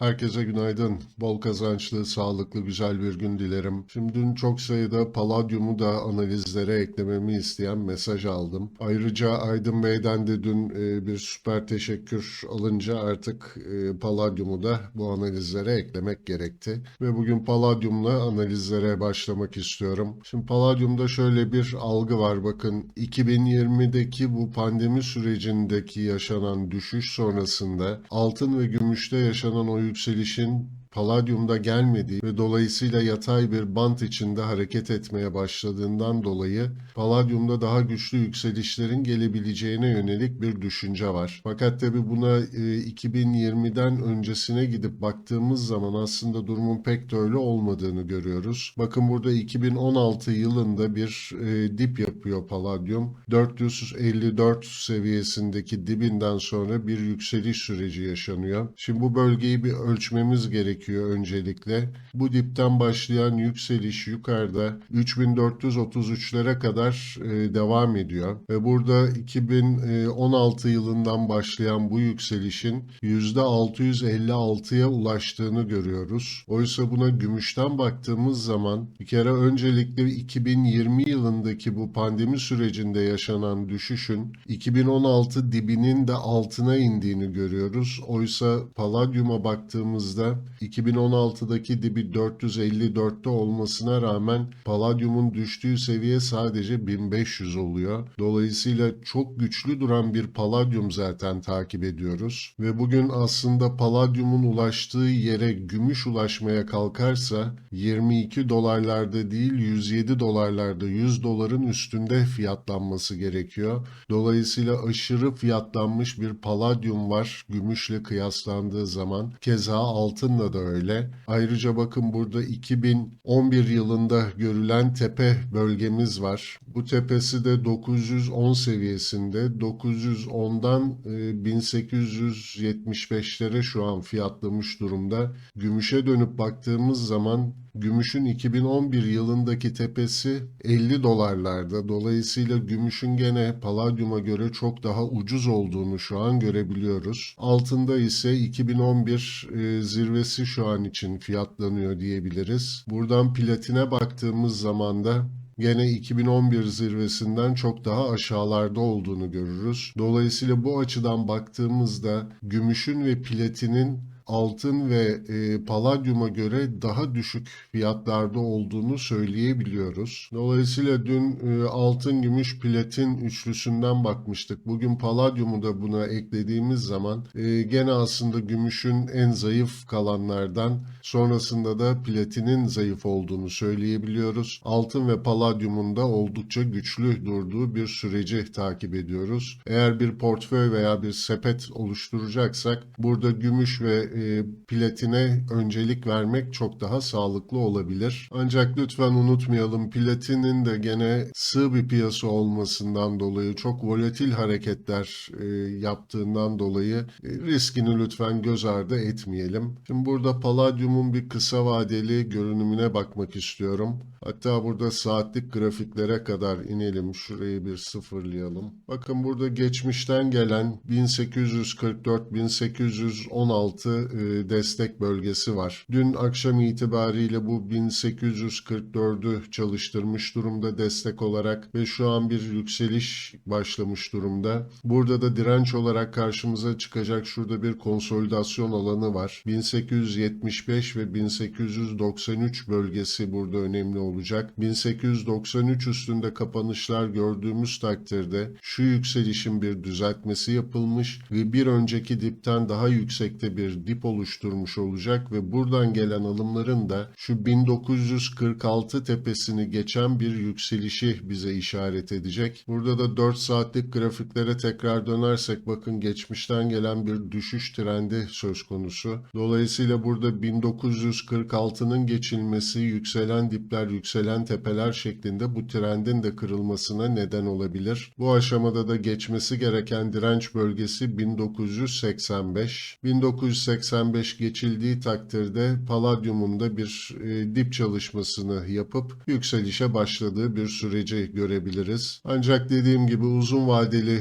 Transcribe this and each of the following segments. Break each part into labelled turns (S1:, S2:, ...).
S1: Herkese günaydın. Bol kazançlı, sağlıklı, güzel bir gün dilerim. Şimdi dün çok sayıda Palladium'u da analizlere eklememi isteyen mesaj aldım. Ayrıca Aydın Bey'den de dün e, bir süper teşekkür alınca artık e, Palladium'u da bu analizlere eklemek gerekti. Ve bugün Palladium'la analizlere başlamak istiyorum. Şimdi Palladium'da şöyle bir algı var. Bakın 2020'deki bu pandemi sürecindeki yaşanan düşüş sonrasında altın ve gümüşte yaşanan o yükselişin Palladium'da gelmediği ve dolayısıyla yatay bir bant içinde hareket etmeye başladığından dolayı Palladium'da daha güçlü yükselişlerin gelebileceğine yönelik bir düşünce var. Fakat tabi buna e, 2020'den öncesine gidip baktığımız zaman aslında durumun pek de öyle olmadığını görüyoruz. Bakın burada 2016 yılında bir e, dip yapıyor Palladium. 454 seviyesindeki dibinden sonra bir yükseliş süreci yaşanıyor. Şimdi bu bölgeyi bir ölçmemiz gerekiyor öncelikle. Bu dipten başlayan yükseliş yukarıda 3433'lere kadar e, devam ediyor. Ve burada 2016 yılından başlayan bu yükselişin %656'ya ulaştığını görüyoruz. Oysa buna gümüşten baktığımız zaman bir kere öncelikle 2020 yılındaki bu pandemi sürecinde yaşanan düşüşün 2016 dibinin de altına indiğini görüyoruz. Oysa Palladium'a baktığımızda 2016'daki dibi 454'te olmasına rağmen Palladium'un düştüğü seviye sadece 1500 oluyor. Dolayısıyla çok güçlü duran bir Palladium zaten takip ediyoruz. Ve bugün aslında Palladium'un ulaştığı yere gümüş ulaşmaya kalkarsa 22 dolarlarda değil 107 dolarlarda 100 doların üstünde fiyatlanması gerekiyor. Dolayısıyla aşırı fiyatlanmış bir Palladium var gümüşle kıyaslandığı zaman. Keza altınla da öyle. Ayrıca bakın burada 2011 yılında görülen tepe bölgemiz var. Bu tepesi de 910 seviyesinde. 910'dan e, 1875'lere şu an fiyatlamış durumda. Gümüşe dönüp baktığımız zaman Gümüşün 2011 yılındaki tepesi 50 dolarlarda. Dolayısıyla gümüşün gene Palladium'a göre çok daha ucuz olduğunu şu an görebiliyoruz. Altında ise 2011 e, zirvesi şu an için fiyatlanıyor diyebiliriz. Buradan platine baktığımız zaman da gene 2011 zirvesinden çok daha aşağılarda olduğunu görürüz. Dolayısıyla bu açıdan baktığımızda gümüşün ve platinin altın ve e, paladyuma göre daha düşük fiyatlarda olduğunu söyleyebiliyoruz. Dolayısıyla dün e, altın, gümüş, platin üçlüsünden bakmıştık. Bugün paladyumu da buna eklediğimiz zaman e, gene aslında gümüşün en zayıf kalanlardan sonrasında da platinin zayıf olduğunu söyleyebiliyoruz. Altın ve paladyumun da oldukça güçlü durduğu bir süreci takip ediyoruz. Eğer bir portföy veya bir sepet oluşturacaksak burada gümüş ve e, platine öncelik vermek çok daha sağlıklı olabilir. Ancak lütfen unutmayalım platinin de gene sığ bir piyasa olmasından dolayı çok volatil hareketler e, yaptığından dolayı e, riskini lütfen göz ardı etmeyelim. Şimdi burada paladyumun bir kısa vadeli görünümüne bakmak istiyorum. Hatta burada saatlik grafiklere kadar inelim. Şurayı bir sıfırlayalım. Bakın burada geçmişten gelen 1844-1816 e, destek bölgesi var. Dün akşam itibariyle bu 1844'ü çalıştırmış durumda destek olarak ve şu an bir yükseliş başlamış durumda. Burada da direnç olarak karşımıza çıkacak şurada bir konsolidasyon alanı var. 1875 ve 1893 bölgesi burada önemli olacak. 1893 üstünde kapanışlar gördüğümüz takdirde şu yükselişin bir düzeltmesi yapılmış ve bir önceki dipten daha yüksekte bir dip oluşturmuş olacak ve buradan gelen alımların da şu 1946 tepesini geçen bir yükselişi bize işaret edecek. Burada da 4 saatlik grafiklere tekrar dönersek bakın geçmişten gelen bir düşüş trendi söz konusu. Dolayısıyla burada 1946'nın geçilmesi yükselen dipler, yükselen tepeler şeklinde bu trendin de kırılmasına neden olabilir. Bu aşamada da geçmesi gereken direnç bölgesi 1985. 1985 985 geçildiği takdirde Palladium'un da bir e, dip çalışmasını yapıp yükselişe başladığı bir süreci görebiliriz. Ancak dediğim gibi uzun vadeli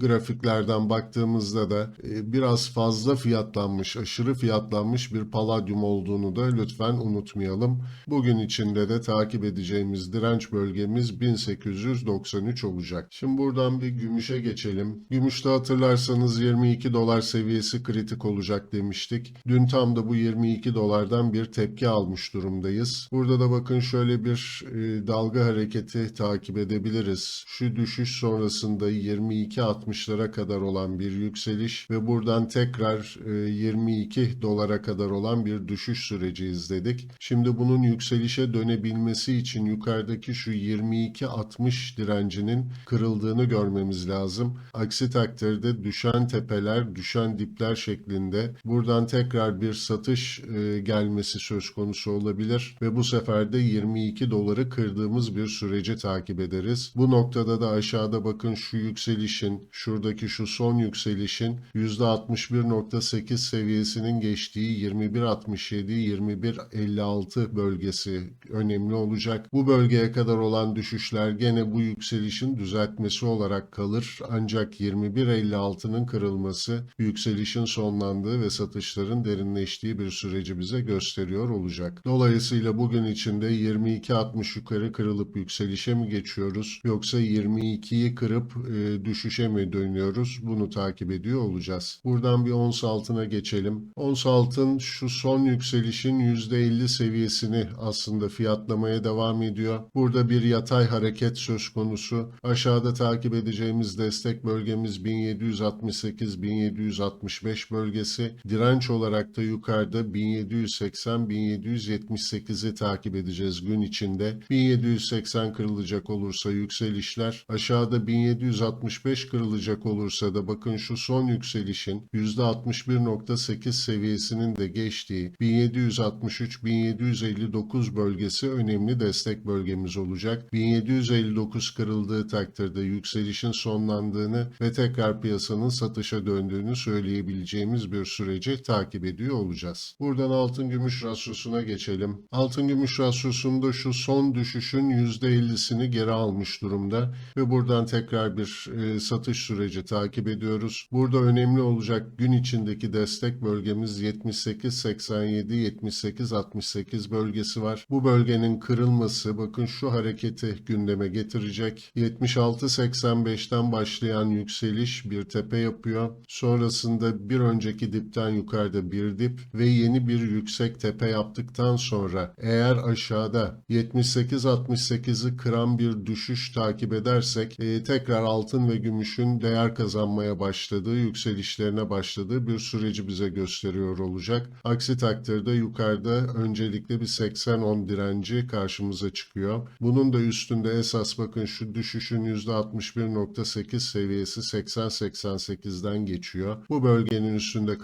S1: grafiklerden baktığımızda da e, biraz fazla fiyatlanmış, aşırı fiyatlanmış bir Palladium olduğunu da lütfen unutmayalım. Bugün içinde de takip edeceğimiz direnç bölgemiz 1893 olacak. Şimdi buradan bir gümüşe geçelim. Gümüşte hatırlarsanız 22 dolar seviyesi kritik olacak demiştik. Dün tam da bu 22 dolardan bir tepki almış durumdayız. Burada da bakın şöyle bir e, dalga hareketi takip edebiliriz. Şu düşüş sonrasında 22.60'lara kadar olan bir yükseliş ve buradan tekrar e, 22 dolara kadar olan bir düşüş süreci izledik. Şimdi bunun yükselişe dönebilmesi için yukarıdaki şu 22.60 direncinin kırıldığını görmemiz lazım. Aksi takdirde düşen tepeler, düşen dipler şeklinde buradan tekrar bir satış e, gelmesi söz konusu olabilir ve bu sefer de 22 doları kırdığımız bir süreci takip ederiz. Bu noktada da aşağıda bakın şu yükselişin, şuradaki şu son yükselişin %61.8 seviyesinin geçtiği 21.67-21.56 bölgesi önemli olacak. Bu bölgeye kadar olan düşüşler gene bu yükselişin düzeltmesi olarak kalır. Ancak 21.56'nın kırılması yükselişin sonlandığı ve satışların derinleştiği bir süreci bize gösteriyor olacak. Dolayısıyla bugün içinde 22.60 yukarı kırılıp yükselişe mi geçiyoruz yoksa 22'yi kırıp e, düşüşe mi dönüyoruz? Bunu takip ediyor olacağız. Buradan bir ons altına geçelim. Ons altın şu son yükselişin %50 seviyesini aslında fiyatlamaya devam ediyor. Burada bir yatay hareket söz konusu. Aşağıda takip edeceğimiz destek bölgemiz 1768-1765 bölgesi. Direnç olarak da yukarıda 1780-1778'i takip edeceğiz gün içinde. 1780 kırılacak olursa yükselişler, aşağıda 1765 kırılacak olursa da bakın şu son yükselişin %61.8 seviyesinin de geçtiği 1763-1759 bölgesi önemli destek bölgemiz olacak. 1759 kırıldığı takdirde yükselişin sonlandığını ve tekrar piyasanın satışa döndüğünü söyleyebileceğimiz bir süreci takip ediyor olacağız. Buradan altın gümüş rasyosuna geçelim. Altın gümüş rasyosunda şu son düşüşün %50'sini geri almış durumda ve buradan tekrar bir e, satış süreci takip ediyoruz. Burada önemli olacak gün içindeki destek bölgemiz 78-87-78-68 bölgesi var. Bu bölgenin kırılması bakın şu hareketi gündeme getirecek. 76-85'ten başlayan yükseliş bir tepe yapıyor. Sonrasında bir önceki dipten yukarıda bir dip ve yeni bir yüksek tepe yaptıktan sonra eğer aşağıda 78-68'i kıran bir düşüş takip edersek e, tekrar altın ve gümüşün değer kazanmaya başladığı, yükselişlerine başladığı bir süreci bize gösteriyor olacak. Aksi takdirde yukarıda öncelikle bir 80-10 direnci karşımıza çıkıyor. Bunun da üstünde esas bakın şu düşüşün %61.8 seviyesi 80-88'den geçiyor. Bu bölgenin üstünde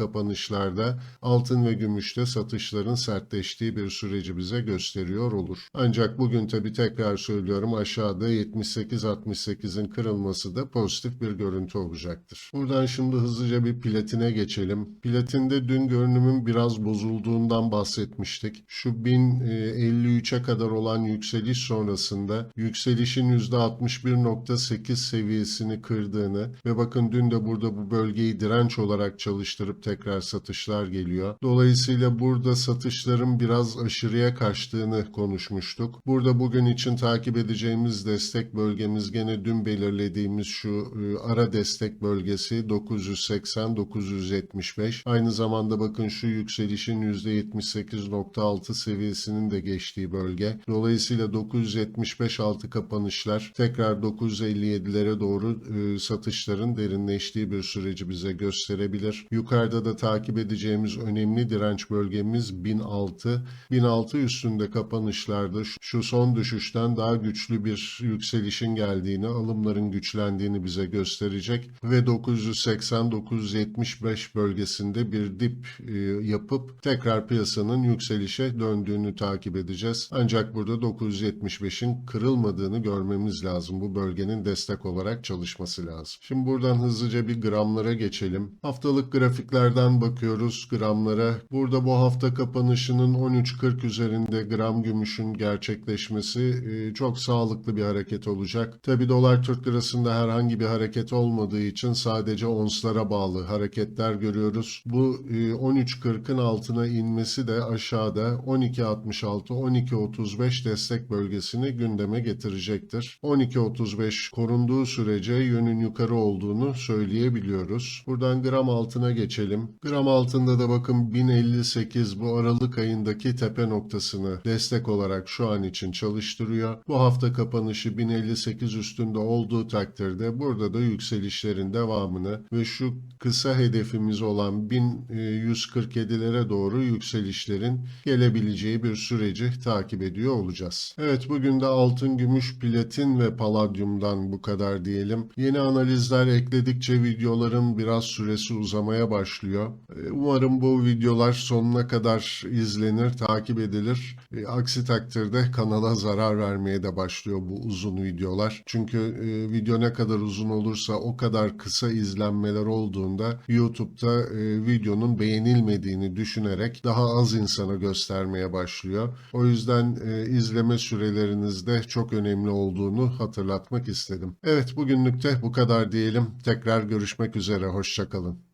S1: kapanışlarda altın ve gümüşte satışların sertleştiği bir süreci bize gösteriyor olur. Ancak bugün tabi tekrar söylüyorum aşağıda 78-68'in kırılması da pozitif bir görüntü olacaktır. Buradan şimdi hızlıca bir platine geçelim. Platinde dün görünümün biraz bozulduğundan bahsetmiştik. Şu 1053'e kadar olan yükseliş sonrasında yükselişin %61.8 seviyesini kırdığını ve bakın dün de burada bu bölgeyi direnç olarak çalıştırıp tekrar satışlar geliyor. Dolayısıyla burada satışların biraz aşırıya kaçtığını konuşmuştuk. Burada bugün için takip edeceğimiz destek bölgemiz gene dün belirlediğimiz şu e, ara destek bölgesi 980-975. Aynı zamanda bakın şu yükselişin %78.6 seviyesinin de geçtiği bölge. Dolayısıyla 975 altı kapanışlar tekrar 957'lere doğru e, satışların derinleştiği bir süreci bize gösterebilir. Yukarıda da takip edeceğimiz önemli direnç bölgemiz 1006. 1006 üstünde kapanışlarda şu- son düşüşten daha güçlü bir yükselişin geldiğini, alımların güçlendiğini bize gösterecek ve 980-975 bölgesinde bir dip e, yapıp tekrar piyasanın yükselişe döndüğünü takip edeceğiz. Ancak burada 975'in kırılmadığını görmemiz lazım. Bu bölgenin destek olarak çalışması lazım. Şimdi buradan hızlıca bir gramlara geçelim. Haftalık grafiklerden bakın bakıyoruz gramlara. Burada bu hafta kapanışının 13.40 üzerinde gram gümüşün gerçekleşmesi e, çok sağlıklı bir hareket olacak. Tabi dolar Türk lirasında herhangi bir hareket olmadığı için sadece onslara bağlı hareketler görüyoruz. Bu e, 13.40'ın altına inmesi de aşağıda 12.66-12.35 destek bölgesini gündeme getirecektir. 12.35 korunduğu sürece yönün yukarı olduğunu söyleyebiliyoruz. Buradan gram altına geçelim. Gram altında da bakın 1058 bu Aralık ayındaki tepe noktasını destek olarak şu an için çalıştırıyor. Bu hafta kapanışı 1058 üstünde olduğu takdirde burada da yükselişlerin devamını ve şu kısa hedefimiz olan 1147'lere doğru yükselişlerin gelebileceği bir süreci takip ediyor olacağız. Evet bugün de altın, gümüş, platin ve paladyumdan bu kadar diyelim. Yeni analizler ekledikçe videoların biraz süresi uzamaya başlıyor. Umarım bu videolar sonuna kadar izlenir, takip edilir. Ee, Aksi takdirde kanala zarar vermeye de başlıyor bu uzun videolar. Çünkü e, video ne kadar uzun olursa o kadar kısa izlenmeler olduğunda YouTube'da e, videonun beğenilmediğini düşünerek daha az insana göstermeye başlıyor. O yüzden e, izleme sürelerinizde çok önemli olduğunu hatırlatmak istedim. Evet bugünlük de bu kadar diyelim. Tekrar görüşmek üzere. Hoşçakalın.